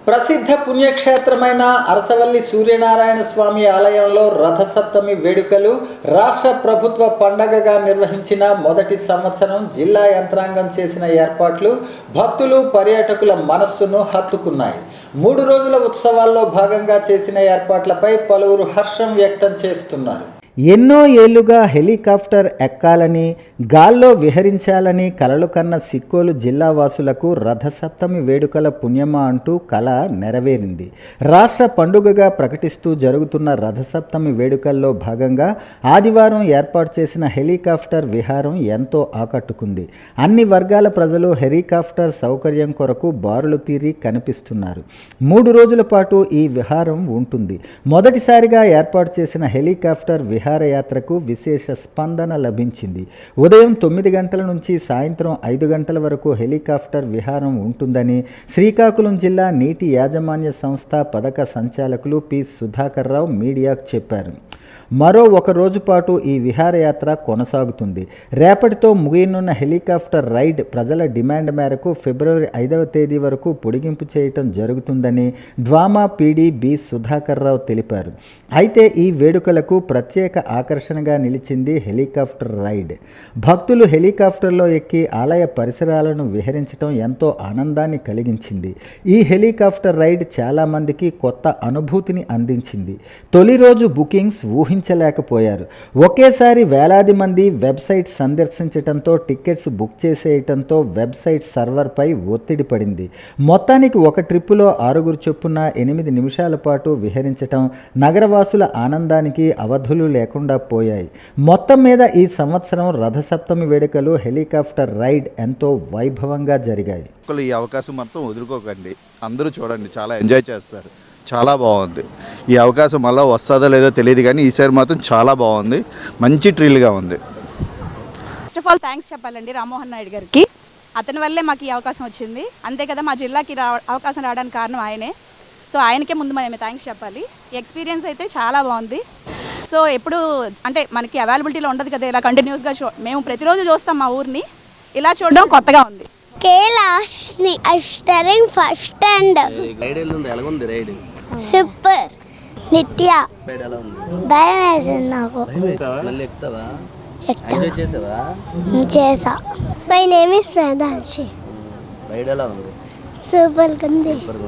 ప్రసిద్ధ పుణ్యక్షేత్రమైన అరసవల్లి సూర్యనారాయణ స్వామి ఆలయంలో రథసప్తమి వేడుకలు రాష్ట్ర ప్రభుత్వ పండగగా నిర్వహించిన మొదటి సంవత్సరం జిల్లా యంత్రాంగం చేసిన ఏర్పాట్లు భక్తులు పర్యాటకుల మనస్సును హత్తుకున్నాయి. మూడు రోజుల ఉత్సవాల్లో భాగంగా చేసిన ఏర్పాట్లపై పలువురు హర్షం వ్యక్తం చేస్తున్నారు. ఎన్నో ఏళ్ళుగా హెలికాప్టర్ ఎక్కాలని గాల్లో విహరించాలని కలలు కన్న సిక్కోలు జిల్లా వాసులకు రథసప్తమి వేడుకల పుణ్యమా అంటూ కళ నెరవేరింది. రాష్ట్ర పండుగగా ప్రకటిస్తూ జరుగుతున్న రథసప్తమి వేడుకల్లో భాగంగా ఆదివారం ఏర్పాటు చేసిన హెలికాప్టర్ విహారం ఎంతో ఆకట్టుకుంది. అన్ని వర్గాల ప్రజలు హెలికాప్టర్ సౌకర్యం కొరకు బారులు తీరి కనిపిస్తున్నారు. మూడు రోజుల పాటు ఈ విహారం ఉంటుంది. మొదటిసారిగా ఏర్పాటు చేసిన హెలికాప్టర్ విహారయాత్రకు విశేష స్పందన లభించింది. ఉదయం తొమ్మిది గంటల నుంచి సాయంత్రం ఐదు గంటల వరకు హెలికాప్టర్ విహారం ఉంటుందని శ్రీకాకుళం జిల్లా నీటి యాజమాన్య సంస్థ పథక సంచాలకులు పి సుధాకర్ రావు మీడియాకు చెప్పారు. మరో ఒక రోజు పాటు ఈ విహారయాత్ర కొనసాగుతుంది. రేపటితో ముగియనున్న హెలికాప్టర్ రైడ్ ప్రజల డిమాండ్ మేరకు ఫిబ్రవరి ఐదవ తేదీ వరకు పొడిగింపు చేయటం జరుగుతుందని DWAMA PD B Sudhakar Rao తెలిపారు. అయితే ఈ వేడుకలకు ప్రత్యేక ఆకర్షణగా నిలిచింది హెలికాప్టర్ రైడ్. భక్తులు హెలికాప్టర్లో ఎక్కి ఆలయ పరిసరాలను విహరించడం ఎంతో ఆనందాన్ని కలిగించింది. ఈ హెలికాప్టర్ రైడ్ చాలామందికి కొత్త అనుభూతిని అందించింది. తొలి రోజు బుకింగ్స్ ఊహించలేకపోయారు. ఒకేసారి వేలాది మంది వెబ్సైట్ సందర్శించడంతో టికెట్స్ బుక్ చేసేయటంతో వెబ్సైట్ సర్వర్పై ఒత్తిడి పడింది. మొత్తానికి ఒక ట్రిప్పులో ఆరుగురు చొప్పున ఎనిమిది నిమిషాల పాటు విహరించటం నగరవాసుల ఆనందానికి అవధులు లేకుండా పోయాయి. మొత్తం మీద ఈ సంవత్సరం రథసప్తమి వేడుకలు హెలికాప్టర్ రైడ్ ఎంతో వైభవంగా జరిగాయి. ఈ అవకాశం మొత్తం వదులుకోకండి. అందరూ చూడండి చాలా ఎంజాయ్ చేస్తారు. చాలా బాగుంది. ఈ అవకాశం మళ్ళీ వస్తుందో లేదో తెలియదు కానీ ఈసారి మాత్రం చాలా బాగుంది. మంచి ట్రీల్గా ఉంది. ఫస్ట్ ఆఫ్ ఆల్ థ్యాంక్స్ చెప్పాలండి రామ్మోహన్ నాయుడు గారికి. అతని వల్లే మాకు ఈ అవకాశం వచ్చింది. అంతే కదా మా జిల్లాకి రా అవకాశం రావడానికి కారణం ఆయనే. సో ఆయనకే ముందు మేము థ్యాంక్స్ చెప్పాలి. ఎక్స్పీరియన్స్ అయితే చాలా బాగుంది. సో ఎప్పుడు అంటే మనకి అవైలబిలిటీలో ఉండదు కదా ఇలా కంటిన్యూస్గా చూ మేము ప్రతిరోజు చూస్తాం మా ఊరిని. ఇలా చూడడం కొత్తగా ఉంది. కేలాష్ని అస్టరింగ్ ఫస్ట్ స్టాండ్ రైడ్ ఉంది రైడ్? సూపర్. నిత్య. ఎలా భయం వేసింది నాకు. చేసా. My name is Vedanshi. ఎలా సూపర్ ఉంది.